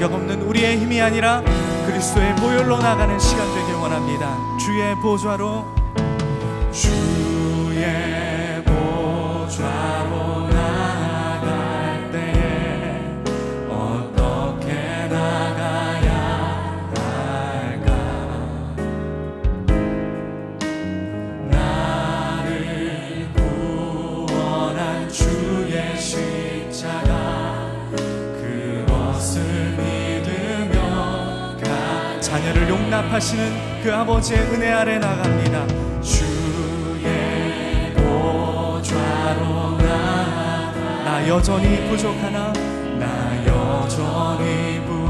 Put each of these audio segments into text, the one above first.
자격 없는 우리의 힘이 아니라 그리스도의 보혈로 나가는 시간 되길 원합니다. 주의 보좌로 주의 보좌로 자녀를 용납하시는 그 아버지의 은혜 아래 나갑니다. 주의 보좌로 나, 나 여전히 부족하나? 나 여전히 부족하나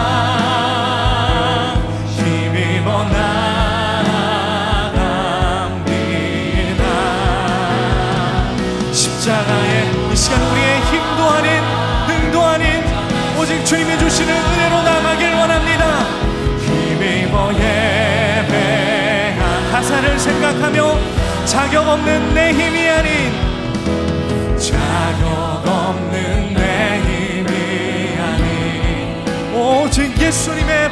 십자가의 이 시간 우리의 힘도 아닌 능도 아닌 오직 주님이 주시는 은혜로 나가길 원합니다. 힘입어 예배한 가사를 생각하며 자격 없는 내 힘이 아닌 자격 없는 내 힘이 아닌 오직 예수님의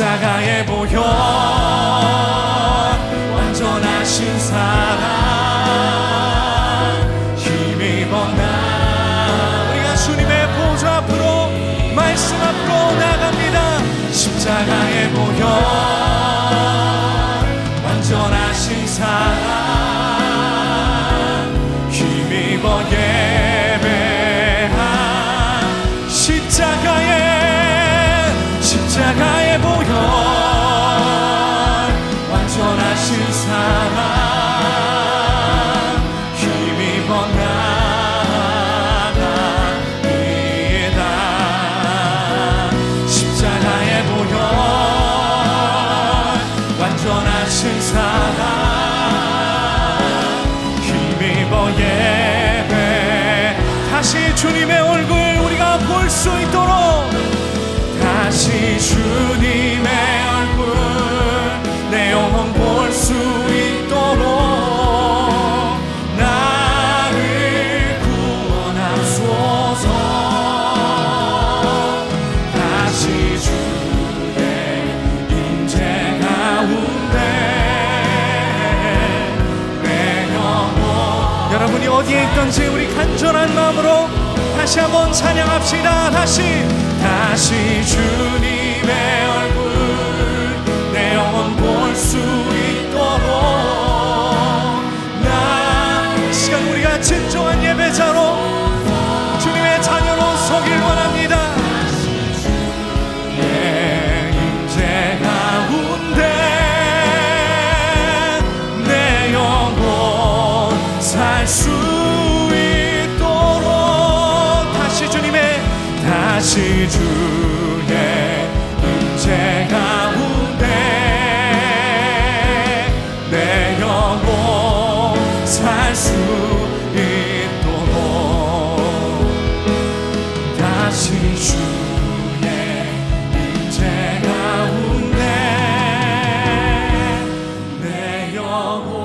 십자가의 보혈 완전하신 사랑. 힘입어 나 우리가 주님의 보좌 앞으로 말씀 앞으로 나갑니다. 십자가의 보혈 보혈 완전하신 사랑 힘입어 나갑니다. 십자가의 보혈 완전하신 사랑 힘입어 예배. 다시 주님의 얼굴 우리가 볼 수 있도록 다시 주 여러분이 어디에 있든지 우리 간절한 마음으로 다시 한번 찬양합시다. 다시 다시 주님 내영